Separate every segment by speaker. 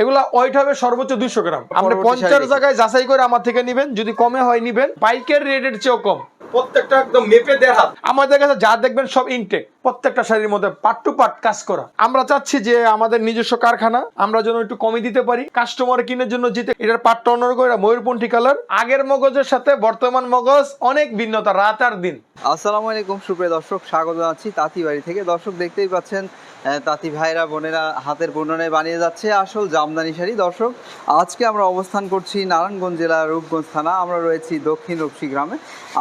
Speaker 1: এগুলা ওয়েট হবে সর্বোচ্চ দুইশো গ্রাম। আপনি পঞ্চাশ জায়গায় যাচাই করে আমার থেকে নিবেন যদি কমে হয় নিবেন। পাইকের রেটের চেয়েও কম। প্রত্যেকটা একদম মেপে দেড় আমাদের কাছে যা দেখবেন সব ইনটেক প্রত্যেকটা শাড়ির মধ্যে পার্ট টু পার্ট কাজ করা। আমরা চাচ্ছি যে আমাদের নিজস্ব কারখানা আমরা যেন একটু কমে দিতে পারি। কাস্টমার কিনের জন্য জিতে এটার পাটটা অন্যরকম এটা ময়ূরপন্থী কালার আগের মগজের সাথে বর্তমান মগজ অনেক ভিন্নতা রাত আর দিন।
Speaker 2: আসসালামু আলাইকুম সুপ্রিয় দর্শক স্বাগত জানাচ্ছি তাঁতি বাড়ি থেকে। দর্শক দেখতেই পাচ্ছেন তাঁতি ভাইরা বোনেরা হাতের বর্ণনায় বানিয়ে যাচ্ছে আসল জামদানি শাড়ি। দর্শক, আজকে আমরা অবস্থান করছি নারায়ণগঞ্জ জেলার রূপগঞ্জ থানা। আমরা রয়েছি দক্ষিণ রূপসী গ্রামে।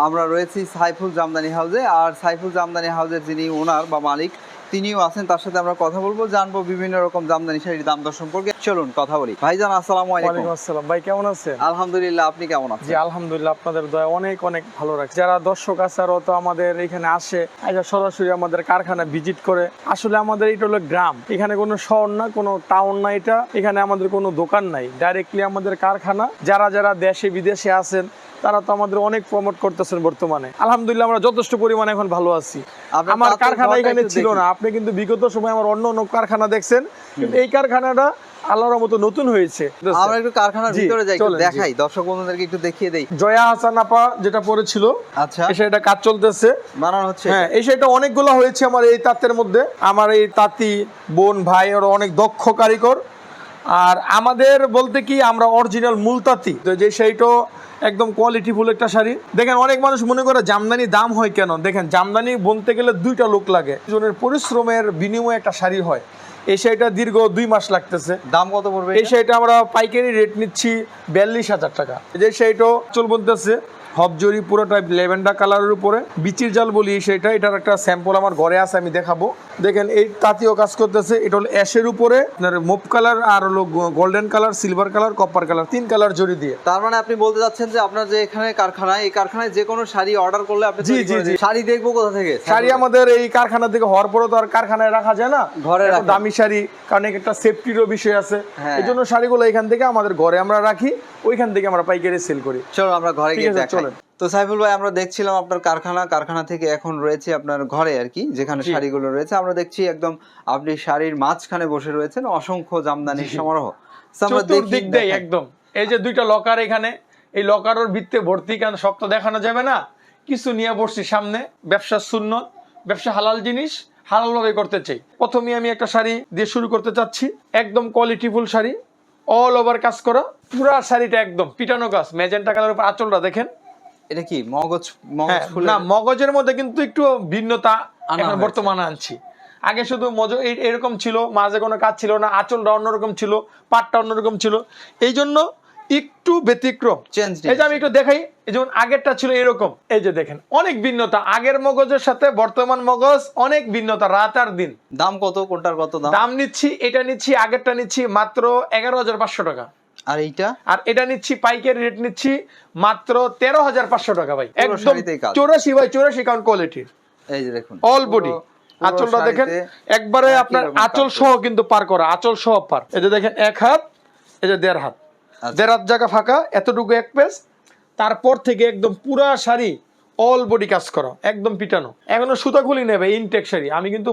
Speaker 2: আমরা রয়েছি সাইফুল জামদানি হাউজে। আর সাইফুল জামদানি হাউসের যিনি ওনার বা মালিক তিনিও আছেন তার সাথে আমরা কথা বলব জানব বিভিন্ন রকম জামদানি শাড়ির দাম দর সম্পর্কে। চলুন কথা বলি। ভাইজান আসসালামু আলাইকুম।
Speaker 1: ওয়ালাইকুম আসসালাম। ভাই কেমন আছেন?
Speaker 2: আলহামদুলিল্লাহ আপনি কেমন
Speaker 1: জি
Speaker 2: আছেন
Speaker 1: আলহামদুলিল্লাহ আপনাদের দয়া অনেক অনেক ভালো রাখছে। যারা দর্শক আছে আরও তো আমাদের এখানে আসে আচ্ছা সরাসরি আমাদের কারখানা ভিজিট করে। আসলে আমাদের এটা হলো গ্রাম। এখানে কোনো শহর না কোনো টাউন না এটা। এখানে আমাদের কোনো দোকান নাই। ডাইরেক্টলি আমাদের কারখানা। যারা যারা দেশে বিদেশে আছেন তারা তো আমাদের অনেক প্রমোট করতেছেন বর্তমানে। আলহামদুলিল্লাহ আমরা যথেষ্ট পরিমাণে এখন ভালো আছি। আমার কারখানা এখানে ছিল না। আপনি কিন্তু বিগত সময় আমার অন্য অন্য কারখানা দেখছেন। কিন্তু এই কারখানাটা আল্লাহর মতো নতুন হয়েছে।
Speaker 2: আমরা একটু কারখানার ভিতরে যাই। দেখাই দর্শক বন্ধুদেরকে একটু দেখিয়ে দেই।
Speaker 1: জয়া হাসান আপা যেটা পড়েছিল
Speaker 2: আচ্ছা।
Speaker 1: এসে এটা কাজ চলতেছে।
Speaker 2: বানানো হচ্ছে।
Speaker 1: হ্যাঁ এসে এটা অনেকগুলো হয়েছে আমার এই তাঁতের মধ্যে। আমার এই তাঁতি বোন ভাই ওরা অনেক দক্ষ কারিগর। আর আমাদের বলতে কি আমরা অরিজিনাল মূল তাঁতি তো যে শাড়িটা একদম কোয়ালিটিফুল একটা শাড়ি। দেখেন অনেক মানুষ মনে করে জামদানি দাম হয় কেন? দেখেন জামদানি বলতে গেলে দুইটা লোক লাগে। জনের পরিশ্রমের বিনিময়ে একটা শাড়ি হয়। এই শাড়িটা দীর্ঘ দুই মাস লাগতেছে।
Speaker 2: দাম কত পড়বে
Speaker 1: এই শাড়িটা আমরা পাইকারি রেট নিচ্ছি বিয়াল্লিশ হাজার টাকা। যে শাড়িটা চল বলতেছে হবজরি পুরোটা লেভেন্ডার কালারের উপরে। বিচির জাল বলি সেটা এটার একটা স্যাম্পল আমার ঘরে আছে আমি দেখাবো। দেখেন এই তাঁতিও কাজ করতেছে এটা হলো অ্যাশের উপরে। আপনার মুভ কালার আর হলো golden colour silver colour copper colour তিন কালার জড়ি দিয়ে।
Speaker 2: তার মানে আপনি বলতে যাচ্ছেন যে আপনার যে এখানে কারখানা এই কারখানায় যে কোনো শাড়ি অর্ডার করলে আপনি
Speaker 1: জি, জি, জি।
Speaker 2: শাড়ি দেখব কোথা থেকে?
Speaker 1: শাড়ি আমাদের এই কারখানা থেকে হওয়ার পরে তো আর কারখানায় রাখা যায় না।
Speaker 2: ঘরে
Speaker 1: দামি শাড়ি কারণ একটা সেফটিরও বিষয় আছে।
Speaker 2: হ্যাঁ।
Speaker 1: এই জন্য শাড়িগুলো এখান থেকে আমাদের ঘরে আমরা রাখি ওইখান থেকে আমরা পাইকারি সেল করি।
Speaker 2: চলো আমরা ঘরে গিয়ে
Speaker 1: চলেন।
Speaker 2: তো সাইফুল ভাই আমরা দেখছিলাম আপনার কারখানা কারখানা থেকে এখন রয়েছে আপনার ঘরে আর কি যেখানে শাড়িগুলো রয়েছে। আমরা দেখছি একদম আপনি শাড়ির মাঝখানে বসে রয়েছেন অসংখ্য জামদানির সমারোহ।
Speaker 1: চতুর্দিক দিয়ে একদম। এই যে দুইটা লকার এখানে এই লকারের ভিত্তে ভর্তি কেন শক্ত দেখানো যাবে না? কিছু নিয়ে বসছি সামনে ব্যবসা শূন্য ব্যবসা হালাল জিনিস হালাল ভাবে করতে চাই। প্রথমে আমি একটা শাড়ি দিয়ে শুরু করতে চাচ্ছি। একদম কোয়ালিটিফুল শাড়ি অল ওভার কাজ করা পুরা শাড়িটা একদম পিটানো গাছ ম্যাজেন্টা কালার উপর আঁচলটা দেখেন।
Speaker 2: এটা কি মগজ মগজ
Speaker 1: হ্যাঁ, না মগজের মধ্যে কিন্তু একটু ভিন্নতা বর্তমানে আনছি। আগে শুধু মজ এরকম ছিল মাঝে কোনো কাজ ছিল না আঁচলটা অন্যরকম ছিল পাটটা অন্যরকম ছিল। এই জন্য একটু ব্যতিক্রম।
Speaker 2: চেঞ্জ
Speaker 1: এই যে আমি একটু দেখাই এই যেমন আগেরটা ছিল এরকম। এই যে দেখেন অনেক ভিন্নতা। আগের মগজের সাথে বর্তমান মগজ অনেক ভিন্নতা রাত আর দিন।
Speaker 2: দাম কত কোনটার কত দাম?
Speaker 1: দাম নিচ্ছি এটা নিচ্ছি আগেরটা নিচ্ছি মাত্র এগারো হাজার পাঁচশো টাকা।
Speaker 2: আর এইটা?
Speaker 1: আর এটা নিচ্ছি পাইকারি রেট নিচ্ছি মাত্র তেরো হাজার পাঁচশো টাকা ভাই। একদম চৌরাশি বাই চৌরাশি কাউন্ট কোয়ালিটির
Speaker 2: এই যে দেখুন
Speaker 1: অল বডি আঁচলটা দেখেন একবারে আপনার আঁচল সহ কিন্তু পার করা আঁচল সহ পার। এই যে দেখেন এক হাত এই যে দেড় হাত।
Speaker 2: আচ্ছা।
Speaker 1: দেড় হাত জায়গা ফাঁকা এতটুকু এক পেজ। তারপর থেকে একদম পুরা শাড়ি অল বডি কাজ করা একদম পিটানো। এখনও সুতা খুলি নেবে ইনটেক শাড়ি। আমি কিন্তু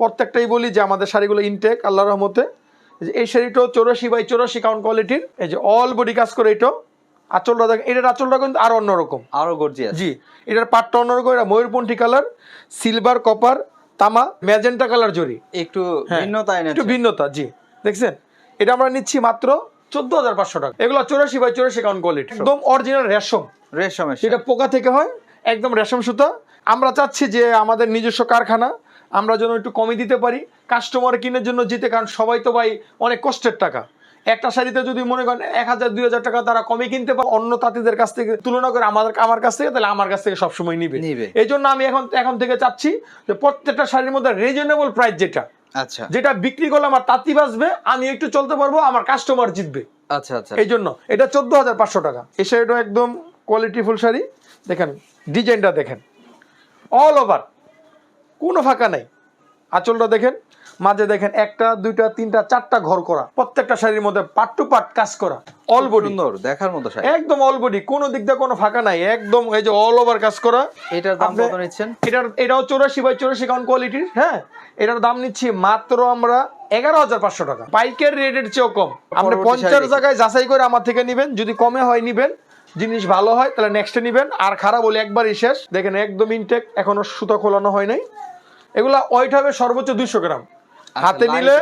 Speaker 1: প্রত্যেকটাই বলি যে আমাদের শাড়িগুলো ইনটেক আল্লাহ রহমতে। এই যে এই শাড়িটাও চৌরাশি বাই চৌরাশি কাউন্ট কোয়ালিটির এই যে অল বডি কাজ করে এটাও আঁচলটা দেখেন এটার আঁচলটা কিন্তু আরও অন্যরকম।
Speaker 2: আরও গর্জিয়াস
Speaker 1: জি এটার পাটটা অন্যরকম এটা ময়ূরপন্থী কালার সিলভার কপার তামা ম্যাজেন্টা কালার জরি।
Speaker 2: একটু
Speaker 1: হ্যাঁ,
Speaker 2: ভিন্নতা
Speaker 1: একটু ভিন্নতা জি। দেখছেন? এটা আমরা নিচ্ছি মাত্র চোদ্দ হাজার পাঁচশো টাকা। এগুলো চৌরাশি বাই চৌরাশি কাউন্ট কোয়ালিটি একদম অরিজিনাল রেশম।
Speaker 2: রেশমের
Speaker 1: যেটা পোকা থেকে হয় একদম রেশম সুতা। আমরা চাচ্ছি যে আমাদের নিজস্ব কারখানা আমরা যেন একটু কমে দিতে পারি কাস্টমার কিনের জন্য জিতে কারণ সবাই তো ভাই অনেক কষ্টের টাকা। একটা শাড়িতে যদি মনে করেন এক হাজার দুই হাজার টাকা তারা কমে কিনতে পারে অন্য তাঁতিদের কাছ থেকে তুলনা করে আমাদের আমার কাছ থেকে তাহলে আমার কাছ থেকে সবসময় নিবে।
Speaker 2: নিবে।
Speaker 1: এই জন্য আমি এখন এখন থেকে চাচ্ছি যে প্রত্যেকটা শাড়ির মধ্যে রিজনেবল প্রাইস যেটা
Speaker 2: আচ্ছা।
Speaker 1: যেটা বিক্রি করলে আমার তাঁতি বাঁচবে আমি একটু চলতে পারব আমার কাস্টমার জিতবে।
Speaker 2: আচ্ছা আচ্ছা।
Speaker 1: এই জন্য এটা চোদ্দ হাজার পাঁচশো টাকা। এই শাড়িটা একদম কোয়ালিটিফুল শাড়ি। দেখেন ডিজাইনটা দেখেন। অল ওভার কোনো ফাঁকা নাই। আঁচলটা দেখেন মাঝে দেখেন একটা দুইটা তিনটা চারটা ঘর করা। প্রত্যেকটা শাড়ির মধ্যে পাট টু পাট কাজ করা। অল বডি
Speaker 2: সুন্দর দেখার মতো শাড়ি।
Speaker 1: একদম অল বডি কোনো দিক দিয়ে কোনো ফাঁকা নাই। একদম এই যে অল ওভার কাজ করা।
Speaker 2: এটার দাম কত নিচ্ছেন?
Speaker 1: এটার এটাও চৌরাশি বাই চৌরাশি কাউন্ট কোয়ালিটির হ্যাঁ? এটার দাম নিচ্ছি মাত্র আমরা এগারো হাজার পাঁচশো টাকা। পাইকের রেটের চেয়েও কম। আপনি পঞ্চাশ জায়গায় যাচাই করে আমার থেকে নিবেন। যদি কমে হয় নিবেন জিনিস ভালো হয় তাহলে নেক্সটে নিবেন। আর খারাপ হলে একবারই শেষ। দেখেন একদম ইনটেক এখনও সুতা খোলানো হয় নাই। এগুলা ওয়েট হবে সর্বোচ্চ দুইশো গ্রাম। হাতে নিলে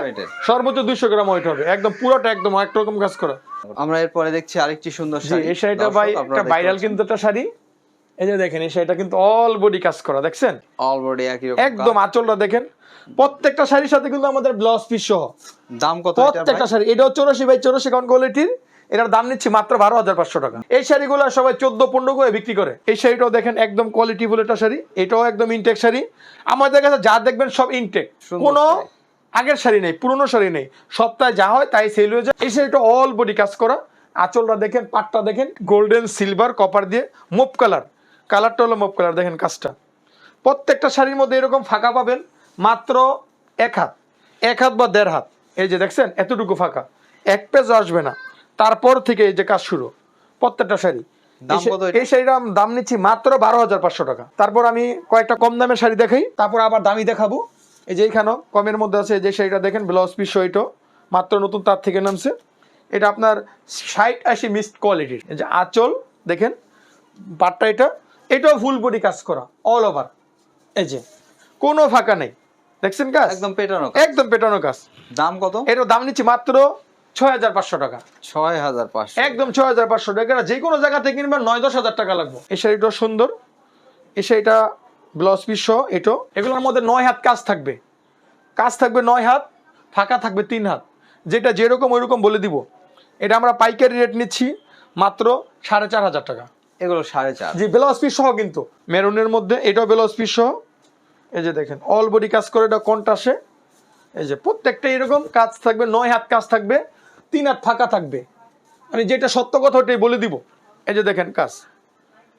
Speaker 1: সর্বোচ্চ দুইশো গ্রাম ওয়েট হবে। একদম পুরোটা একদম একরকম কাজ করা।
Speaker 2: আমরা এরপরে দেখছি আরেকটি সুন্দর শাড়ি।
Speaker 1: এই শাড়িটা ভাই একটা ভাইরাল কিন্তু একটা শাড়ি। এই যে দেখেন এই শাড়িটা কিন্তু অল বডি কাজ করা দেখছেন?
Speaker 2: অলরেডি একই রকম
Speaker 1: একদম আঁচলটা দেখেন। প্রত্যেকটা শাড়ির সাথে কিন্তু আমাদের ব্লাউজ পিস সহ।
Speaker 2: দাম কত
Speaker 1: প্রত্যেকটা শাড়ি এটা চৌরাশি বাই চৌরাশি কাউন্ট কোয়ালিটির এটার দাম নিচ্ছি মাত্র বারো হাজার পাঁচশো টাকা। এই শাড়িগুলো সবাই চোদ্দ পনেরো করে বিক্রি করে। এই শাড়িটাও দেখেন একদম কোয়ালিটি বলে একটা শাড়ি। এটাও একদম ইনটেক শাড়ি। আমাদের কাছে যা দেখবেন সব ইনটেক কোনো আগের শাড়ি নেই পুরনো শাড়ি নেই। সপ্তাহে যা হয় তাই সেল হয়ে যায়। এই শাড়িটা অল বডি কাজ করা। আঁচলটা দেখেন পাটটা দেখেন গোল্ডেন সিলভার কপার দিয়ে মোপ কালার কালারটা হলো মোপ কালার দেখেন কাজটা। প্রত্যেকটা শাড়ির মধ্যে এরকম ফাঁকা পাবেন মাত্র এক হাত। এক হাত বা দেড় হাত। এই যে দেখছেন এতটুকু ফাঁকা। এক পেজ আসবে না। তারপর থেকে এই যে কাজ শুরু প্রত্যেকটা শাড়ি। এই
Speaker 2: এটা?
Speaker 1: শাড়িটা দাম নিচ্ছি মাত্র বারো হাজার পাঁচশো টাকা। তারপর আমি কয়েকটা কম দামের শাড়ি দেখাই তারপর আবার দামি দেখাবো। এই যে এইখানেও কমের মধ্যে আছে যে শাড়িটা দেখেন ব্লাউজ পিস এটাও মাত্র নতুন তার থেকে নামছে। এটা আপনার ষাট আশি মিক্সড কোয়ালিটির এই যে আঁচল দেখেন পাটটা এটা এটাও ফুল বডি কাজ করা অল ওভার এই যে কোনো ফাঁকা নেই। দেখছেন কাজ?
Speaker 2: একদম পেটানো
Speaker 1: একদম পেটানো কাজ।
Speaker 2: দাম কত?
Speaker 1: এটার দাম নিচ্ছি মাত্র ছয় হাজার পাঁচশো টাকা।
Speaker 2: ছয় হাজার পাঁচশো।
Speaker 1: একদম ছয় হাজার পাঁচশো টাকা। যে কোনো জায়গা থেকে কিনবেন নয় দশ হাজার টাকা লাগবে। এই শাড়িটা সুন্দর। এই শাড়িটা ব্লাউজ পিস সহ এটো। এগুলোর মধ্যে নয় হাত কাজ থাকবে। কাজ থাকবে নয় হাত ফাঁকা থাকবে তিন হাত। যেটা যেরকম ওইরকম বলে দিব। এটা আমরা পাইকারি রেট নিচ্ছি মাত্র সাড়ে চার হাজার টাকা।
Speaker 2: এগুলো সাড়ে চার।
Speaker 1: জি ব্লাউজ পিস সহ কিন্তু। মেরুনের মধ্যে এটাও ব্লাউজ পিস সহ। এই যে দেখেন অল বডি কাজ করে এটা কন্টাসে এই যে প্রত্যেকটা এরকম কাজ থাকবে নয় হাত কাজ থাকবে। তিন হাত ফাঁকা থাকবে। মানে যেটা সত্য কথা ওটাই বলে দিব। এই যে দেখেন কাজ।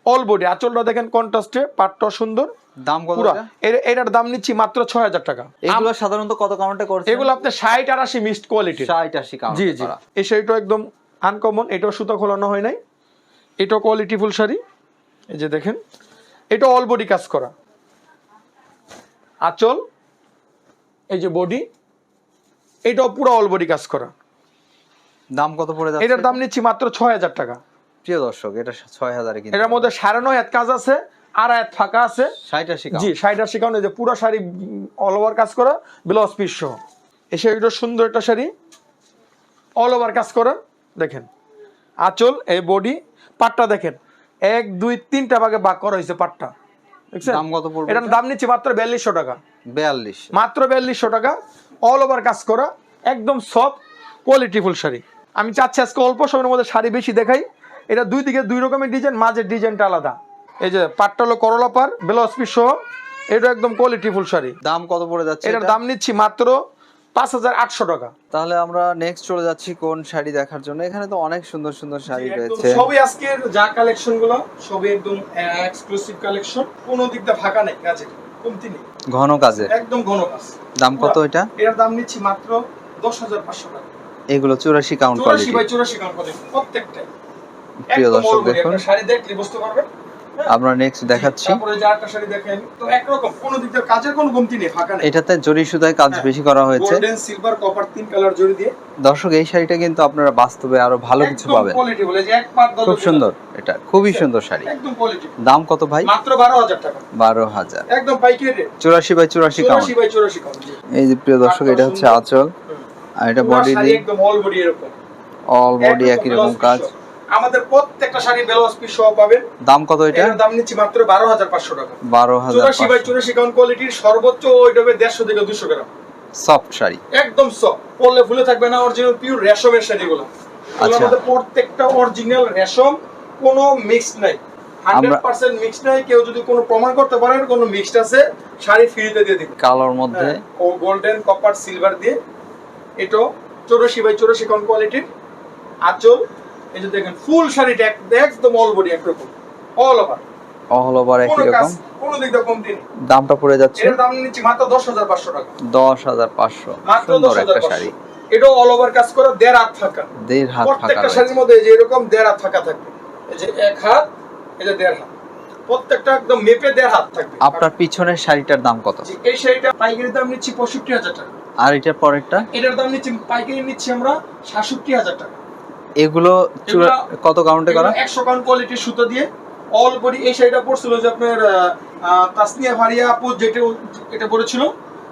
Speaker 1: অল বডি আঁচলটা দেখেন কন্ট্রাস্টে পাটটা সুন্দর।
Speaker 2: দাম কত
Speaker 1: এটার দাম নিচ্ছি মাত্র ছয় হাজার টাকা।
Speaker 2: এগুলো সাধারণত কত কাউন্টে করছে
Speaker 1: এগুলো আপনার ষাট আর আশি মিক্সড কোয়ালিটির
Speaker 2: ষাট আশি
Speaker 1: জি জি। এই শাড়িটা একদম আনকমন এটাও সুতা খোলানো হয় নাই। এটাও কোয়ালিটি ফুল শাড়ি। এই যে দেখেন। এটা অল বডি কাজ করা। আঁচল এই যে বডি এটাও পুরো অল বডি কাজ করা।
Speaker 2: দাম কত পড়ে যাচ্ছে?
Speaker 1: এটার দাম নিচ্ছি মাত্র ছয় হাজার টাকা।
Speaker 2: প্রিয় দর্শক এটা ছয় হাজারে কিন্তু
Speaker 1: এটার মধ্যে সাড়ে নয় হাত কাজ আছে আর হাত ফাঁকা আছে।
Speaker 2: ষাট আশি
Speaker 1: জি শাড়িটা শিখানো যে পুরো শাড়ি অল ওভার কাজ করা ব্লাউজ পিস সহ। এই শাড়িটা সুন্দর একটা শাড়ি অল ওভার কাজ করা দেখেন। আঁচল এই বডি পাটটা দেখেন। এক দুই তিনটা ভাগে ভাগ করা হয়েছে পাটটা।
Speaker 2: দাম কত পড়বে?
Speaker 1: এটার দাম নিচ্ছে মাত্র বিয়াল্লিশশো টাকা।
Speaker 2: বিয়াল্লিশ।
Speaker 1: মাত্র বিয়াল্লিশশো টাকা অল ওভার কাজ করা একদম সফট কোয়ালিটিফুল শাড়ি। আমি চাচ্ছি আজকে অল্প সময়ের মধ্যে শাড়ি বেশি দেখাই। এটা দুই দিকে দুই রকমের ডিজাইন মাঝের ডিজাইনটা আলাদা। এই যে পাটটা হলো করলা পার ব্লাউজ পিস সহ। এটা একদম কোয়ালিটি ফুল শাড়ি।
Speaker 2: দাম কত পড়ে যাচ্ছে
Speaker 1: এটার
Speaker 2: এটা?
Speaker 1: দাম নিচ্ছি মাত্র পাঁচ হাজার আটশো টাকা।
Speaker 2: তাহলে আমরা নেক্সট চলে যাচ্ছি কোন শাড়ি দেখার জন্য। এখানে তো অনেক সুন্দর সুন্দর শাড়ি রয়েছে।
Speaker 1: সবই আজকের যা কালেকশনগুলো সবই একদম এক্সক্লুসিভ কালেকশন কোনো দিক দিয়ে ফাঁকা নেই কাজে কমতি নেই।
Speaker 2: ঘন কাজের।
Speaker 1: একদম ঘন কাজ।
Speaker 2: দাম কত এটা?
Speaker 1: এটার দাম নিচ্ছি মাত্র দশ হাজার পাঁচশো টাকা।
Speaker 2: এগুলো চুরাশি কাউন্ট কোয়ালিটি
Speaker 1: বাই চুরাশি কাউন্ট করে প্রত্যেকটাই।
Speaker 2: প্রিয় দর্শক দেখুন।
Speaker 1: একটা শাড়ি দেখলে বুঝতে পারবেন হ্যাঁ?
Speaker 2: আমরা নেক্সট দেখাচ্ছি।
Speaker 1: তারপরে যে আরেকটা শাড়ি দেখেন তো একরকম কোনো দিক দিয়ে কাজের কোনো কমতি নেই ফাঁকা নেই।
Speaker 2: এটাতে জরি সুতায় কাজ
Speaker 1: হ্যাঁ।
Speaker 2: বেশি করা হয়েছে।
Speaker 1: গোল্ডেন সিলভার কপার তিন কালার জড়ি দিয়ে।
Speaker 2: দর্শক এই শাড়িটা কিন্তু আপনারা বাস্তবে আরও ভালো কিছু পাবেন।
Speaker 1: কোয়ালিটি বলে যে এক দশ
Speaker 2: খুব সুন্দর এটা খুবই সুন্দর শাড়ি।
Speaker 1: একদম কোয়ালিটি
Speaker 2: দাম কত ভাই?
Speaker 1: মাত্র বারো হাজার টাকা।
Speaker 2: বারো হাজার।
Speaker 1: একদম পাইকারি রেট
Speaker 2: চুরাশি বাই চুরাশি কাউন্ট
Speaker 1: চুরাশি বাই চুরাশি কাউন্ট
Speaker 2: এই যে প্রিয় দর্শক এটা হচ্ছে আঁচল। আর এটা বডি দিয়ে
Speaker 1: একদম অল বডি এরকম।
Speaker 2: অল বডি একই রকম কাজ।
Speaker 1: আমাদের প্রত্যেকটা শাড়ি ব্লাউজ পিস সহ পাবেন।
Speaker 2: দাম কত এটা?
Speaker 1: এটার দাম নিচ্ছি মাত্র বারো হাজার পাঁচশো টাকা।
Speaker 2: বারো হাজার
Speaker 1: চুরাশি বাই চুরাশি কাউন্ট কোয়ালিটির সর্বোচ্চ ওইটা হবে দেড়শো থেকে দুশো গ্রাম।
Speaker 2: সফট শাড়ি।
Speaker 1: একদম সফট পরলে ফুলে থাকবে না অরিজিনাল পিওর রেশমের শাড়িগুলো।
Speaker 2: আচ্ছা।
Speaker 1: মধ্যে প্রত্যেকটা অরিজিনাল রেশম কোনো মিক্স নাই। হান্ড্রেড
Speaker 2: আমরা-
Speaker 1: পার্সেন্ট মিক্স নাই। কেউ যদি কোনো প্রমাণ করতে পারেন কোনো মিক্সড আছে শাড়ি ফ্রিতে দিয়ে দিবে।
Speaker 2: কালোর মধ্যে?
Speaker 1: হ্যাঁ, ও গোল্ডেন কপার সিলভার দিয়ে এটা চৌরাশি বাই চৌরাশি কোয়ালিটির আঁচল এই যে দেখেন ফুল শাড়িটা একদম অল বডি একরকম অল ওভার
Speaker 2: অল ওভার একই রকম।
Speaker 1: কোনো দিক দিয়ে কমতি নেই।
Speaker 2: দামটা পড়ে যাচ্ছে।
Speaker 1: এটার দাম নিচ্ছি মাত্র দশ হাজার পাঁচশো টাকা।
Speaker 2: দশ হাজার পাঁচশো।
Speaker 1: মাত্র
Speaker 2: একটা শাড়ি।
Speaker 1: এটা অল ওভার কাজ করা দেড় হাত ফাঁকা।
Speaker 2: দেড় হাত
Speaker 1: প্রত্যেকটা শাড়ির মধ্যে যে এরকম দেড় হাত ফাঁকা থাকবে। এই যে এক হাত এই যে দেড় হাত। প্রত্যেকটা একদম মেপে দেড় হাত থাকবে।
Speaker 2: আপনার পিছনের শাড়িটার দাম কত?
Speaker 1: এই শাড়িটা পাইকারি দাম নিচ্ছি পঁয়ষট্টি হাজার টাকা।
Speaker 2: আর এটার পরেরটা?
Speaker 1: এটার দাম নিচ্ছি পাইকারি নিচ্ছি আমরা সাতষট্টি হাজার টাকা।
Speaker 2: এগুলো কত কাউন্টে করা?
Speaker 1: একশো কাউন্ট কোয়ালিটির সুতো দিয়ে। অল বডি এই শাড়িটা পড়ছিল যে আপনার তাসনিয়া ভারিয়া আপু যেটা এটা পড়েছিল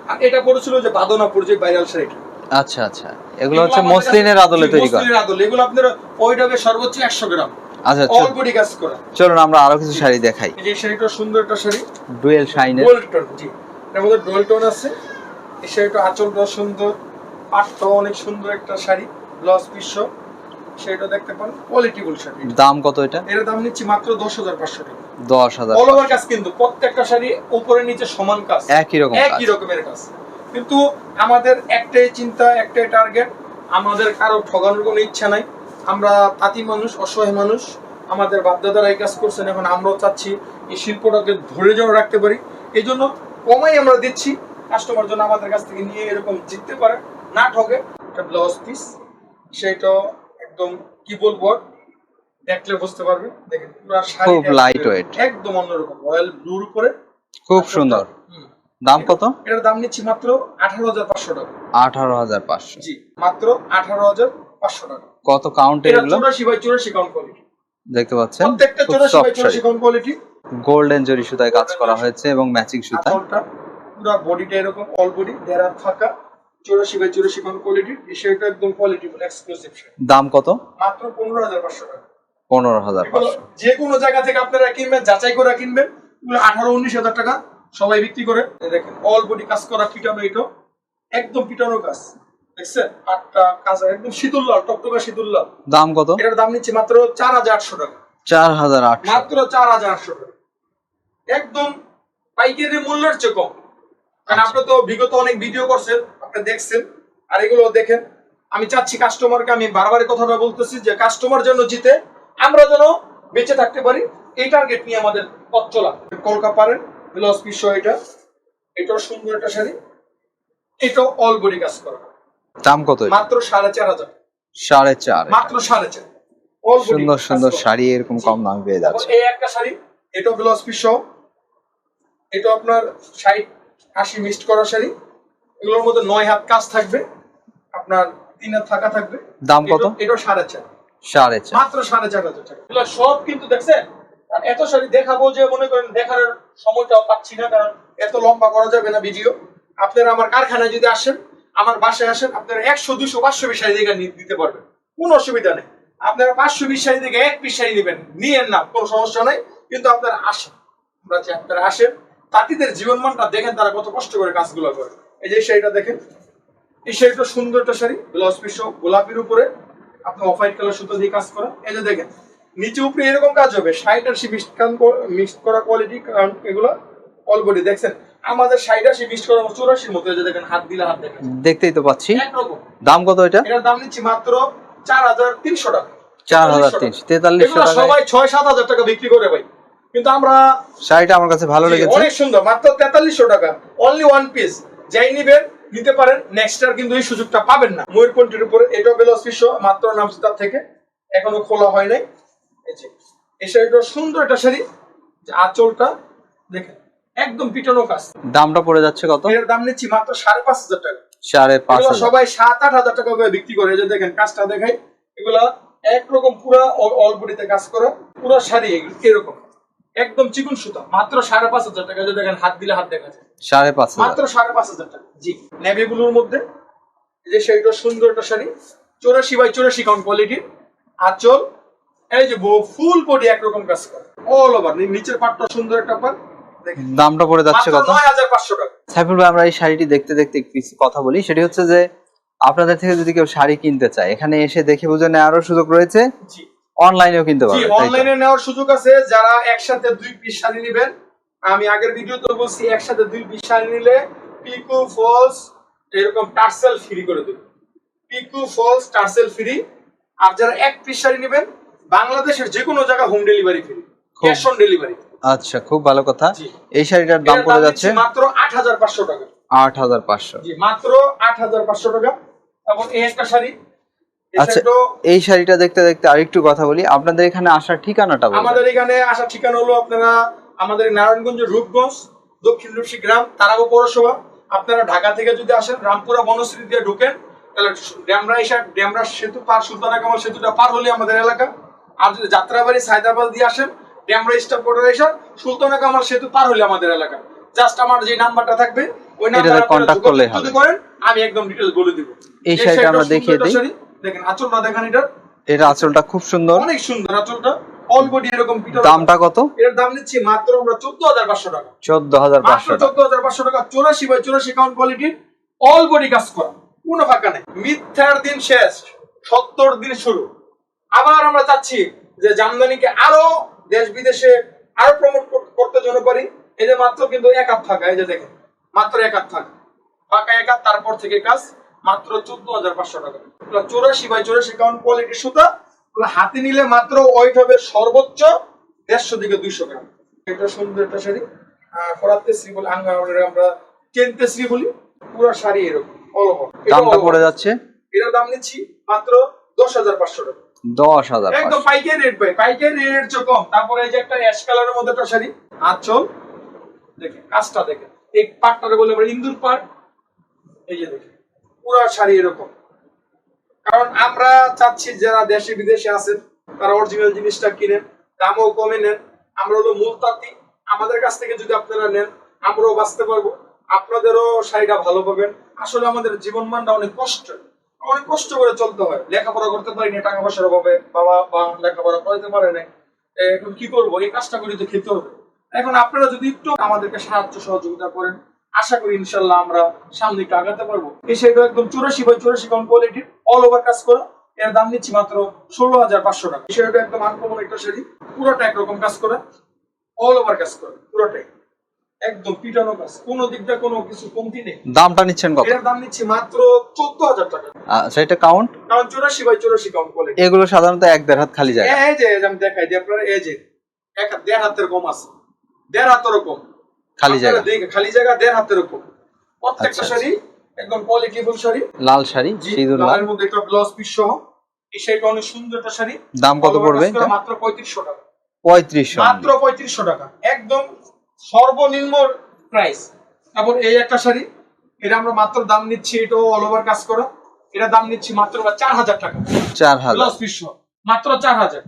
Speaker 1: আর এটা পড়েছিল যে বাদনাপুর যে ভাইরাল শাড়িটা।
Speaker 2: আচ্ছা আচ্ছা। এগুলো হচ্ছে মসলিনের আদলে তৈরি করা।
Speaker 1: মসলিনের আদলে। এগুলো আপনার হবে সর্বোচ্চ একশো গ্রাম।
Speaker 2: আচ্ছা
Speaker 1: অল বডি কাজ করা।
Speaker 2: চলুন আমরা আরও কিছু শাড়ি দেখাই।
Speaker 1: এই শাড়িটা সুন্দর একটা শাড়ি।
Speaker 2: ডুয়েল শাইনের।
Speaker 1: ডোয়েল টোন জি। এর মধ্যে ডোয়েল টোন আছে। এই শাড়িটা আঁচলটা সুন্দর অনেক সুন্দর একটা শাড়ি ব্লাউজ পিস সেটা দেখতে পান কোয়ালিটিফুল শাড়ি
Speaker 2: দাম কত এটা?
Speaker 1: এর দাম নিচ্ছি মাত্র দশ হাজার পাঁচশো টাকা।
Speaker 2: দশ হাজার
Speaker 1: অল ওভার কাজ কিন্তু প্রত্যেকটা শাড়ি উপরে নিচে সমান কাজ।
Speaker 2: একই রকম
Speaker 1: একই রকমের কাজ। কিন্তু আমাদের একটাই চিন্তা একটাই টার্গেট আমাদের কারও ঠগানোর কোনো ইচ্ছা নাই। আমরা তাঁতি মানুষ অসহায় মানুষ আমাদের বাপদাদারা এই কাজ করছেন। এখন আমরাও চাচ্ছি এই শিল্পটাকে ধরে যেন রাখতে পারি। এই জন্য কমাই আমরা দিচ্ছি। কাস্টমার জন্য আমাদের কাছ থেকে নিয়ে এরকম জিততে পারে না ঠকে একটা ব্লাউজ পিস সেটা একদম কি বলব দেখলে বুঝতে পারবে। দেখেন পুরো শাড়ি
Speaker 2: খুব lightweight।
Speaker 1: একদম অন্যরকম রয়্যাল ব্লুর উপরে।
Speaker 2: খুব সুন্দর। দাম কত?
Speaker 1: এটার দাম নিচ্ছি মাত্র আঠারো হাজার পাঁচশো টাকা।
Speaker 2: আঠারো হাজার পাঁচশো।
Speaker 1: জি মাত্র আঠারো হাজার পাঁচশো টাকা।
Speaker 2: কত কাউন্টে
Speaker 1: এটা
Speaker 2: এগুলো?
Speaker 1: চৌরাশি বাই চৌরাশি কাউন্ট কোয়ালিটি
Speaker 2: দেখতে পাচ্ছেন?
Speaker 1: প্রত্যেকটা
Speaker 2: খুব
Speaker 1: চৌরাশি বাই
Speaker 2: সফট
Speaker 1: চৌরাশি
Speaker 2: শাড়ি।
Speaker 1: কাউন্ট কোয়ালিটি
Speaker 2: গোল্ডেন জরি সুতায় কাজ করা হয়েছে এবং ম্যাচিং সুতা।
Speaker 1: আঁচলটা পুরো বডিটা এরকম অল বডি দেড় ফাঁকা চৌরাশি বাই চৌরাশি কাউন্ট কোয়ালিটি এই শাড়িটা একদম এক্সক্লুসিভ শাড়ি
Speaker 2: দাম কত?
Speaker 1: মাত্র পনেরো হাজার পাঁচশো টাকা।
Speaker 2: পনেরো হাজার
Speaker 1: যে কোনো জায়গা থেকে আপনারা কিনবেন যাচাই করে কিনবেন এগুলো আঠারো উনিশ হাজার টাকা সবাই বিক্রি করে। দেখেন অল বডি কাজ করা পিটানো এটা একদম পিটানো কাজ। দেখছেন? আটটা কাজ একদম শীতল লাল টকটকা শীতল লাল
Speaker 2: দাম কত?
Speaker 1: এটার দাম নিচ্ছে মাত্র চার হাজার আটশো টাকা।
Speaker 2: চার হাজার আটশো।
Speaker 1: মাত্র চার হাজার আটশো টাকা। একদম পাইকারি মূল্যের চেয়ে কম। কারণ আপনি তো বিগত অনেক ভিডিও করছেন আপনি দেখছেন আর এগুলো দেখেন। আমি চাচ্ছি কাস্টমারকে আমি বারবার কথাটা বলতেছি যে কাস্টমার যেন জিতে আমরা যেন বেঁচে থাকতে পারি এই টার্গেট নিয়ে আমাদের পথ চলা। কলকা পারেন ব্লাউজ পিস এটা। এটাও সুন্দর একটা শাড়ি। এটাও অল বডি কাজ করা।
Speaker 2: দাম কত
Speaker 1: মাত্র সাড়ে চার হাজার।
Speaker 2: সাড়ে চার
Speaker 1: মাত্র সাড়ে চার।
Speaker 2: সুন্দর সুন্দর শাড়ি এরকম কম দামে পেয়ে যাচ্ছে।
Speaker 1: এই একটা শাড়ি এটা ব্লাউজ পিস সহ এটা আপনার ষাট আশি মিক্সড করা শাড়ি। এগুলোর মধ্যে নয় হাত কাজ থাকবে। আপনার তিন হাত থাকা থাকবে।
Speaker 2: দাম কত?
Speaker 1: এটা- সাড়ে চার।
Speaker 2: সাড়ে চার।
Speaker 1: মাত্র সাড়ে চার হাজার টাকা। এগুলো সব কিন্তু দেখছেন? এত শাড়ি দেখাবো যে মনে করেন দেখার সময়টাও পাচ্ছি না কারণ এত লম্বা করা যাবে না ভিডিও। আপনারা আমার কারখানায় যদি আসেন আমার বাসায় আসেন আপনারা একশো দুশো পাঁচশো বিশ শাড়ি দেখে দিতে পারবেন। কোনো অসুবিধা নেই। আপনারা পাঁচশো বিশ শাড়ি দেখে এক পিস শাড়ি নেবেন। নিয়েন না কোনো সমস্যা নাই। কিন্তু আপনারা আসেন। আমরা চাই আপনারা আসেন। তাঁতিদের জীবনমানটা দেখেন তারা কত কষ্ট করে কাজগুলো করে। এই যে শাড়িটা দেখেন এই শাড়িটা সুন্দর একটা শাড়ি ব্লাউজ পিস গোলাপির উপরে আপনি অফ হোয়াইট কালার সুতো দিয়ে কাজ করা এই যে দেখেন নিচে উপরে এরকম কাজ হবে শাড়িটা সে মিক্স করা কোয়ালিটি কারণ এগুলো অলবডি দেখছেন। আমাদের শাড়িটা সে মিক্স করা চৌরাশির মতো এই যে দেখেন হাত দিলে হাত দেখেন।
Speaker 2: দেখতেই তো পাচ্ছি। দাম কত এটা?
Speaker 1: এটার দাম নিচ্ছি মাত্র চার হাজার তিনশো টাকা।
Speaker 2: চার হাজার তিনশো তেতাল্লিশশো
Speaker 1: এগুলো সবাই ছয় সাত হাজার টাকা বিক্রি করে ভাই। কিন্তু আমরা
Speaker 2: শাড়িটা আমার কাছে ভালো লেগেছে।
Speaker 1: অনেক সুন্দর মাত্র তেতাল্লিশশো টাকা। অনলি ওয়ান পিস যাই নিবেন নিতে পারেন নেক্সট আর কিন্তু এই সুযোগটা পাবেন না। ময়ূরকণ্ঠের উপরে বেলস বিশ্ব মাত্র নামছে তার থেকে। এখনও খোলা হয় নাই। এই শাড়িটা সুন্দর একটা শাড়ি। আঁচলটা দেখেন একদম পিটানো কাজ।
Speaker 2: দামটা পড়ে যাচ্ছে কত?
Speaker 1: এর দাম নিচ্ছি মাত্র সাড়ে পাঁচ হাজার টাকা।
Speaker 2: সাড়ে পাঁচ
Speaker 1: সবাই সাত আট হাজার টাকা করে বিক্রি করে। যে দেখেন কাজটা দেখাই। এগুলা একরকম পুরা অল বডিতে কাজ করা। পুরো শাড়ি এরকম। একদম চিকুন সুতা মাত্র সাড়ে পাঁচ হাজার টাকা। এই যে দেখেন হাত দিলে হাত দেখা যায়।
Speaker 2: সাড়ে পাঁচ
Speaker 1: মাত্র সাড়ে পাঁচ হাজার টাকা। জি নেভি ব্লুর মধ্যে এই যে শাড়িটা সুন্দর একটা শাড়ি চৌরাশি বাই চৌরাশি কাউন্ট কোয়ালিটি আঁচল এই যে ফুল বডি একরকম কাজ করে। অল ওভার নিচের পাটটা সুন্দর একটা পাট দেখেন।
Speaker 2: দামটা পড়ে যাচ্ছে কত?
Speaker 1: নয় হাজার পাঁচশো টাকা।
Speaker 2: সাইফুল ভাই আমরা এই শাড়িটি দেখতে দেখতে কিছু কথা বলি। সেটি হচ্ছে যে আপনাদের থেকে যদি কেউ শাড়ি কিনতে চায় এখানে এসে দেখে বুঝে নেওয়ারও সুযোগ রয়েছে।
Speaker 1: জি।
Speaker 2: অনলাইনেও কিনতে
Speaker 1: জি
Speaker 2: পারবে তাই তো?
Speaker 1: অনলাইনে নেওয়ার সুযোগ আছে যারা একসাথে দুই পিস শাড়ি নেবেন। আমি আগের ভিডিওতে বলছি একসাথে দুই পিস শাড়ি নিলে পিকু ফলস এরকম টার্সেল ফ্রি করে দেব। পিকু ফলস টার্সেল ফ্রি আর যারা এক পিস শাড়ি নেবেন বাংলাদেশের যে কোনো জায়গা home delivery free cash on delivery
Speaker 2: আচ্ছা খুব ভালো কথা। এই শাড়িটার দাম পড়ে যাচ্ছে
Speaker 1: মাত্র আট হাজার পাঁচশো টাকা।
Speaker 2: আট হাজার পাঁচশো।
Speaker 1: জি মাত্র আট হাজার পাঁচশো টাকা। এবং এই একটা শাড়ি
Speaker 2: আচ্ছা এই শাড়িটা দেখতে দেখতে আরেকটু কথা বলি। আপনাদের এখানে আসার ঠিকানাটা বলুন।
Speaker 1: আমাদের এখানে আসার ঠিকানা হলো আপনারা আমাদের নারায়ণগঞ্জ রূপগঞ্জ দক্ষিণ রূপসী গ্রাম তারাগো পৌরসভা। আপনারা ঢাকা থেকে যদি আসেন রামপুরা বনশ্রী দিয়ে ঢুকেন তাহলে ড্যামরা এসে ড্যামরা সেতু পার সুলতানা কামাল সেতুটা পার হলে আমাদের এলাকা। আর যদি যাত্রাবাড়ি সায়দাবাদ দিয়ে আসেন ড্যামরা স্টাফ কোর্টার এসে সুলতানা কামাল সেতু পার হলে আমাদের এলাকা। জাস্ট আমার যে নাম্বারটা থাকবে ওই নাম্বারে
Speaker 2: contact করলেই হবে।
Speaker 1: করেন আমি একদম ডিটেলস বলে দিব।
Speaker 2: এই শাড়িটা আমরা দেখিয়ে দিই।
Speaker 1: দেখেন আঁচলটা দেখেন এটা
Speaker 2: এটা আঁচলটা খুব সুন্দর।
Speaker 1: অনেক সুন্দর আঁচলটা। অল বডি এরকম
Speaker 2: দামটা কত?
Speaker 1: এর দাম নিচ্ছি মাত্র আমরা চোদ্দ হাজার পাঁচশো টাকা।
Speaker 2: চোদ্দ হাজার
Speaker 1: মাত্র
Speaker 2: পাঁচশো টাকা।
Speaker 1: চোদ্দ হাজার পাঁচশো টাকা চৌরাশি বাই চৌরাশি কাউন্ট কোয়ালিটির অল বডি কাজ করা কোনো ফাঁকা নেই। মিথ্যার দিন শেষ সত্তর দিন শুরু। আবার আমরা চাচ্ছি যে জামদানিকে আরও দেশ বিদেশে আরও প্রমোট করতে জন্য পারি। এই যে মাত্র কিন্তু এক হাত ফাঁকা এই যে দেখেন মাত্র এক হাত ফাঁকা। ফাঁকা এক হাত তারপর থেকে কাজ মাত্র চোদ্দ হাজার পাঁচশো টাকা। চৌরাশি বাই চৌরাশি কাউন্ট কোয়ালিটির সুতা হাতে নিলে মাত্র ওয়েট হবে সর্বোচ্চ দেড়শো থেকে দুইশো গ্রাম। এটা সুন্দর একটা শাড়ি। ফরাতে শ্রী বলি আমরা কেনতে শ্রী বলি। পুরো শাড়ি এরকম অল
Speaker 2: দামটা পড়ে যাচ্ছে?
Speaker 1: এটার দাম নিচ্ছি মাত্র দশ হাজার পাঁচশো টাকা।
Speaker 2: দশ হাজার
Speaker 1: একদম পাইকারি রেট ভাই পাইকারি রেট চেয়ে কম। তারপরে এই যে একটা অ্যাশ কালারের মধ্যে একটা শাড়ি। আঁচল দেখেন কাজটা দেখেন। এই পাটটারে বলে আমরা ইন্দুর পাট। এই যে দেখেন। পুরো শাড়ি এরকম। কারণ আমরা চাচ্ছি যারা দেশে বিদেশে আছেন, তারা অরিজিনাল জিনিসটা কিনেন, দামও কমে নেন। আমরা হলো মূল তাঁতি আমাদের কাছ থেকে যদি আপনারা নেন, আমরাও বাঁচতে পারব। আপনাদেরও শাড়িটা ভালো পাবেন। আসলে আমাদের জীবন মানটা অনেক কষ্ট। অনেক কষ্ট করে চলতে হয়। লেখাপড়া করতে পারি না টাকা পয়সার অভাবে বাবা বা লেখাপড়া করতে পারে না এখন কি করব? এই কাজটা করে তো খেতে হবে। এখন আপনারা যদি একটু আমাদেরকে সাহায্য সহযোগিতা করেন আশা করি ইনশাল্লাহ আমরা সামনে একটু আগাতে পারব। এই শাড়িটা একদম চুরাশি বাই চুরাশি কাউন্ট কোয়ালিটির অল ওভার কাজ করা। এর দাম নিচ্ছি মাত্র ষোলো হাজার পাঁচশো টাকা। এই শাড়িটা একদম আনকমন একটা শাড়ি পুরোটা একরকম কাজ করা অল ওভার কাজ করা পুরোটাই। একদম পিটানো কাজ কোনো দিক দিয়ে কোনো কিছু কমতি নেই।
Speaker 2: দামটা নিচ্ছেন কত?
Speaker 1: এর দাম নিচ্ছি মাত্র চোদ্দ হাজার টাকা।
Speaker 2: আচ্ছা এটা কাউন্ট
Speaker 1: কারণ চুরাশি বাই চুরাশি কাউন্ট কোয়ালিটি
Speaker 2: এগুলো সাধারণত এক দেড় হাত খালি যায়
Speaker 1: এই যে যে আমি দেখাই দিই আপনারা এই যে এক দেড় হাতের কম আছে। দেড় হাতেরও কম।
Speaker 2: খালি জায়গা।
Speaker 1: খালি জায়গা দেড় হাতের কম প্রত্যেকটা
Speaker 2: আচ্ছা,
Speaker 1: শাড়ি একদম কোয়ালিটিফুল শাড়ি।
Speaker 2: লাল শাড়ি সিঁদুর লাল।
Speaker 1: লালের মধ্যে একটা ব্লাউজ পিস সহ। এই শাড়িটা অনেক সুন্দর একটা শাড়ি।
Speaker 2: দাম কত পড়বে এটা?
Speaker 1: মাত্র পঁয়ত্রিশশো টাকা।
Speaker 2: পঁয়ত্রিশশো।
Speaker 1: মাত্র পঁয়ত্রিশশো টাকা। একদম সর্বনিম্ন প্রাইস তারপর এই একটা শাড়ি এটা আমরা মাত্র দাম নিচ্ছি এটাও অল ওভার কাজ করা। এটা দাম নিচ্ছি মাত্র চার হাজার টাকা।
Speaker 2: চার হাজার।
Speaker 1: প্লাস পিস মাত্র চার হাজার।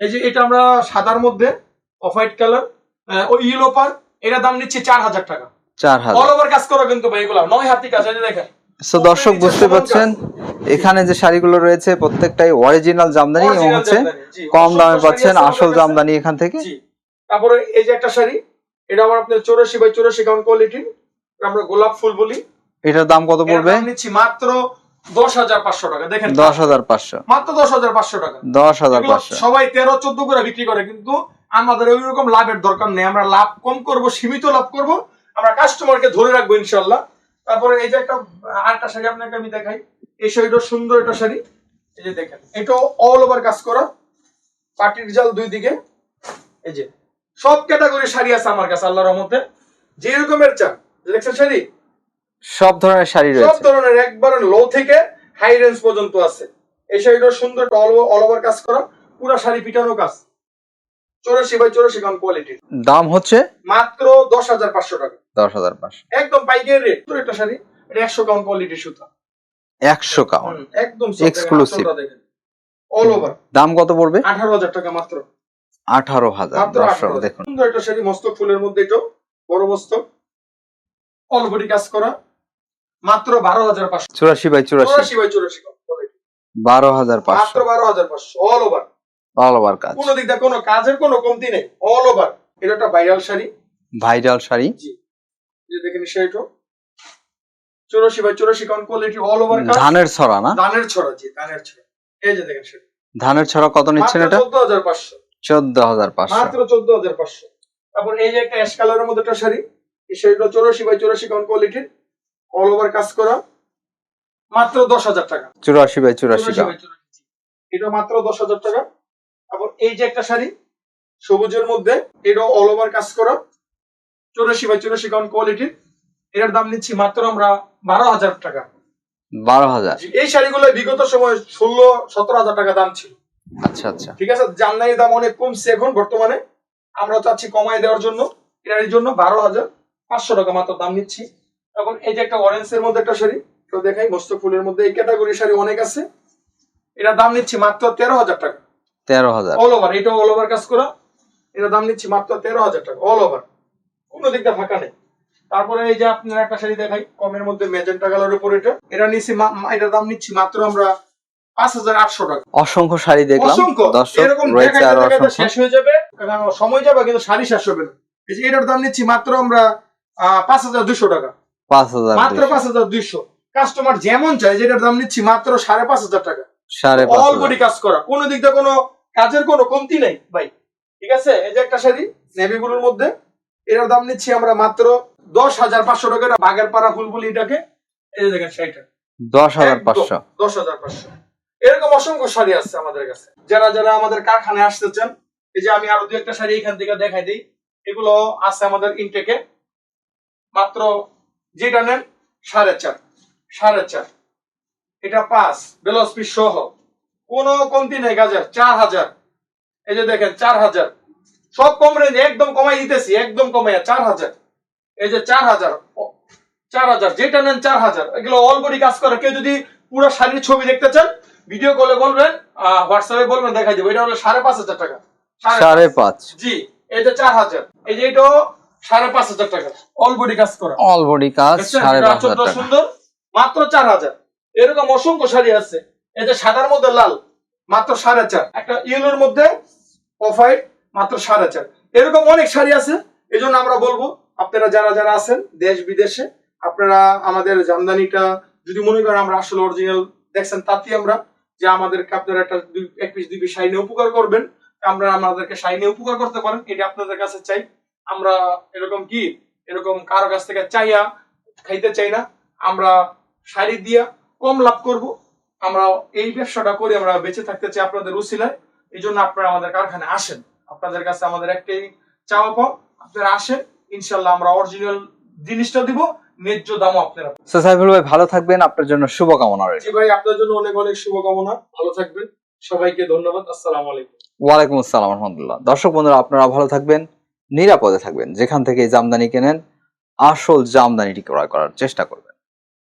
Speaker 1: এই যে এটা আমরা সাদার মধ্যে অফ হোয়াইট কালার ওই ইয়েলো পার এটা দাম নিচ্ছি চার হাজার টাকা।
Speaker 2: চার হাজার।
Speaker 1: অল ওভার কাজ করা কিন্তু ভাই এগুলা। নয় হাতি কাজ যে দেখেন।
Speaker 2: তো দর্শক বুঝতে পাচ্ছেন এখানে যে শাড়িগুলো রয়েছে প্রত্যেকটাই অরিজিনাল জামদানি এবং হচ্ছে কম দামে পাচ্ছেন আসল জামদানি এখান থেকে।
Speaker 1: তারপরে এই যে একটা শাড়ি এটা আবার আপনার চৌরাশি বাই চৌরাশি কাউন্ট কোয়ালিটি আমরা গোলাপ ফুল বলি।
Speaker 2: এটার দাম কত পড়বে?
Speaker 1: নিচ্ছি মাত্র দশ হাজার পাঁচশো টাকা। দেখেন
Speaker 2: দশ হাজার পাঁচশো।
Speaker 1: মাত্র দশ হাজার পাঁচশো টাকা।
Speaker 2: দশ হাজার পাঁচশো।
Speaker 1: সবাই তেরো চোদ্দ করে বিক্রি করে কিন্তু আমাদের ওই রকম লাভের দরকার নেই। আমরা লাভ কম করব সীমিত লাভ করব। আমরা কাস্টমারকে ধরে রাখব ইনশাল্লাহ তারপরে এই যে একটা আরেকটা শাড়ি আপনাকে আমি দেখাই। এই শাড়িটা সুন্দর একটা শাড়ি। এই যে দেখেন এটাও অল ওভার কাজ করা। পাটির জাল দুই দিকে। এই যে সব ক্যাটাগরি শাড়ি আছে আমার কাছে আল্লাহর রহমতে। যে রকমের চান দেখছেন শাড়ি?
Speaker 2: সব ধরনের শাড়ি রয়েছে।
Speaker 1: সব ধরনের একবার লো থেকে হাই রেঞ্জ পর্যন্ত আছে। এই শাড়িটা সুন্দর অল ওভার কাজ করা। পুরো শাড়ি পিটানো কাজ। চৌরাশি বাই চৌরাশি গ্রাম কোয়ালিটির
Speaker 2: দাম হচ্ছে?
Speaker 1: মাত্র দশ হাজার পাঁচশো টাকা।
Speaker 2: দশ হাজার পাঁচশো।
Speaker 1: একদম পাইকারি রেট তো একটা শাড়ি এটা একশো কাউন্ট কোয়ালিটির সুতা।
Speaker 2: একশো কাউন্ট
Speaker 1: একদম
Speaker 2: Exclusive.
Speaker 1: অল ওভার
Speaker 2: দাম কত পড়বে?
Speaker 1: আঠারো হাজার টাকা মাত্র।
Speaker 2: আঠারো হাজার
Speaker 1: মাত্র
Speaker 2: দর্শক দেখুন।
Speaker 1: সুন্দর একটা শাড়ি মস্তক ফুলের মধ্যে এটাও বড় মস্তক অল বডি কাজ করা। মাত্র বারো হাজার পাঁচশো।
Speaker 2: চুরাশি বাই চুরাশি।
Speaker 1: বাই চৌরাশি কোয়ালিটি
Speaker 2: বারো হাজার
Speaker 1: মাত্র
Speaker 2: পাঁচশো
Speaker 1: বারো হাজার পাঁচশো। অল ওভার
Speaker 2: অল ওভার কাজ।
Speaker 1: কোনো দিক দিয়ে কোনো কাজের কোনো কমতি নেই। অল ওভার এটা একটা ভাইরাল শাড়ি।
Speaker 2: ভাইরাল শাড়ি?
Speaker 1: জি। যে দেখেন শাড়িটা। চৌরাশি বাই চৌরাশি কাউন্ট কোয়ালিটি অল ওভার কাজ।
Speaker 2: ধানের ছড়া না?
Speaker 1: ধানের ছড়া জি ধানের ছড়া। এই যে দেখেন শাড়ি।
Speaker 2: ধানের ছড়া কত নিচ্ছেন এটা?
Speaker 1: চোদ্দ হাজার পাঁচশো।
Speaker 2: চোদ্দ হাজার পাঁচশো।
Speaker 1: মাত্র চোদ্দ হাজার পাঁচশো। তারপর এই যে একটা অ্যাশ কালারের মধ্যে একটা শাড়ি। এই শাড়িটা চৌরাশি বাই চৌরাশি কাউন্ট কোয়ালিটির অল ওভার কাজ করা। মাত্র দশ হাজার টাকা।
Speaker 2: চুরাশি বাই চুরাশি।
Speaker 1: এটা মাত্র দশ হাজার টাকা। তারপর এই যে একটা শাড়ি সবুজের মধ্যে এটাও অল ওভার কাজ করা। চৌরাশি বাই চৌরাশি কাউন্ট কোয়ালিটির এটার দাম নিচ্ছি মাত্র আমরা বারো হাজার টাকা।
Speaker 2: বারো হাজার।
Speaker 1: এই শাড়িগুলো বিগত সময় ষোলো সতেরো হাজার টাকা দাম ছিল।
Speaker 2: আচ্ছা আচ্ছা।
Speaker 1: ঠিক আছে জামদানির দাম অনেক কমছে এখন বর্তমানে। আমরা চাচ্ছি কমায় দেওয়ার জন্য। এটার জন্য বারো হাজার পাঁচশো টাকা মাত্র দাম নিচ্ছি। এখন এই যে একটা অরেঞ্জ এর মধ্যে একটা শাড়ি তো দেখাই মস্ত ফুলের মধ্যে। এই ক্যাটাগরি শাড়ি অনেক আছে। এটা দাম নিচ্ছি মাত্র তেরো হাজার টাকা।
Speaker 2: তেরো হাজার।
Speaker 1: অল ওভার এটা অল ওভার কাজ করা। এটা দাম নিচ্ছি মাত্র তেরো হাজার টাকা অল ওভার কোনো দিকটা ফাঁকা নেই। তারপরে এই যে আপনার একটা শাড়ি দেখাই কমের মধ্যে মেজেন্টা কালার উপর এটা। এটা নিচ্ছি এটার দাম নিচ্ছি মাত্র আমরা
Speaker 2: অসংখ্য শাড়ি দেখলাম। দর্শক
Speaker 1: এরকম
Speaker 2: রয়েছে আরও
Speaker 1: শেষ হয়ে যাবে কারণ সময় যাবে কিন্তু শাড়ি শেষ হবে না। এই যে এটার দাম নিচ্ছি মাত্র আমরা পাঁচ হাজার দুশো টাকা।
Speaker 2: পাঁচ হাজার
Speaker 1: মাত্র। পাঁচ হাজার দুইশো কাস্টমার যেমন চাই যেটার দাম নিচ্ছি মাত্র সাড়ে পাঁচ হাজার টাকা।
Speaker 2: সাড়ে
Speaker 1: অল বডি কাজ করা। কোনো দিক দিয়ে কোনো কাজের কোনো কমতি নেই ভাই। ঠিক আছে? এই যে একটা শাড়ি নেভি নেভিগুলোর মধ্যে। এটার দাম নিচ্ছি আমরা মাত্র দশ হাজার পাঁচশো টাকা। বাগের পাড়া ফুলবুলি এটাকে। এই যে দেখেন শাড়িটা।
Speaker 2: দশ হাজার পাঁচশো।
Speaker 1: দশ হাজার পাঁচশো। এরকম অসংখ্য শাড়ি আছে আমাদের কাছে। যারা যারা আমাদের কারখানায় আসতে চান এই যে আমি আরও দু একটা শাড়ি এখান থেকে দেখাই দিই। এগুলো আছে আমাদের ইনটেকে মাত্র যেটা নেন সাড়ে চার। সাড়ে চার। এটা পাঁচ বেলস পিস সহ। কোনো কমতি নেই গাজার চার হাজার। এই যে দেখেন চার হাজার। সব কম রেঞ্জ একদম কমাই দিতেছি একদম কমাই চার হাজার। এই যে চার হাজার চার হাজার যেটা নেন চার হাজার। এগুলো অল বডি কাজ করে। কেউ যদি পুরো শাড়ির ছবি দেখতে চান ভিডিও কলে বলবেন হোয়াটসঅ্যাপে বলবেন দেখাই দেবো। এটা হলো সাড়ে পাঁচ হাজার টাকা। সাড়ে
Speaker 2: পাঁচ।
Speaker 1: জি এটা চার হাজার। এই যে এটাও সাড়ে পাঁচ হাজার টাকা। অল বডি কাজ করা।
Speaker 2: অল বডি কাজ সাড়ে পাঁচ হাজার টাকা।
Speaker 1: সুন্দর মাত্র চার হাজার। এরকম অসংখ্য শাড়ি আছে। এই যে সাদার মধ্যে লাল, মাত্র সাড়ে চার। একটা ইয়েলোর মধ্যে অফ হোয়াইট মাত্র সাড়ে চার। এরকম অনেক শাড়ি আছে এই জন্য আমরা বলব, আপনারা যারা যারা আছেন দেশ বিদেশে, আপনারা আমাদের জামদানিটা, যদি মনে করেন আমরা আসলে অরিজিনাল দেখছেন তাতেই আমরা যে আমাদেরকে আপনারা একটা এক পিস, দুই পিস শাড়ি উপকার করবেন, আমরা আমাদেরকে শাড়ি উপকার করতে পারেন, এটা আপনাদের কাছে চাই। আমরা এরকম কি, এরকম কারও কাছ থেকে চাইয়া খাইতে চাই না, আমরা শাড়ি দিয়া কম লাভ করব। আমরা এই ব্যবসাটা করে আমরা বেঁচে থাকতে চাই আপনাদের উসিলায় এই জন্য আপনারা আমাদের কারখানায় আসেন। আপনাদের কাছে আমাদের একটাই চাওয়া পাও আপনারা আসেন ইনশাল্লাহ আমরা অরিজিনাল জিনিসটা দিব ন্যায্য দামও আপনারা।
Speaker 2: তো সাইফুল ভাই ভালো থাকবেন। আপনার জন্য শুভকামনা রইল।
Speaker 1: জি ভাই আপনার জন্য অনেক অনেক শুভকামনা। ভালো থাকবেন। সবাইকে ধন্যবাদ। আসসালামু আলাইকুম।
Speaker 2: ওয়ালাইকুম আসসালাম রহমতুল্লাহ। দর্শক বন্ধুরা আপনারা ভালো থাকবেন নিরাপদে থাকবেন। যেখান থেকে এই জামদানি কেনেন আসল জামদানিটি ক্রয় করার চেষ্টা করবেন।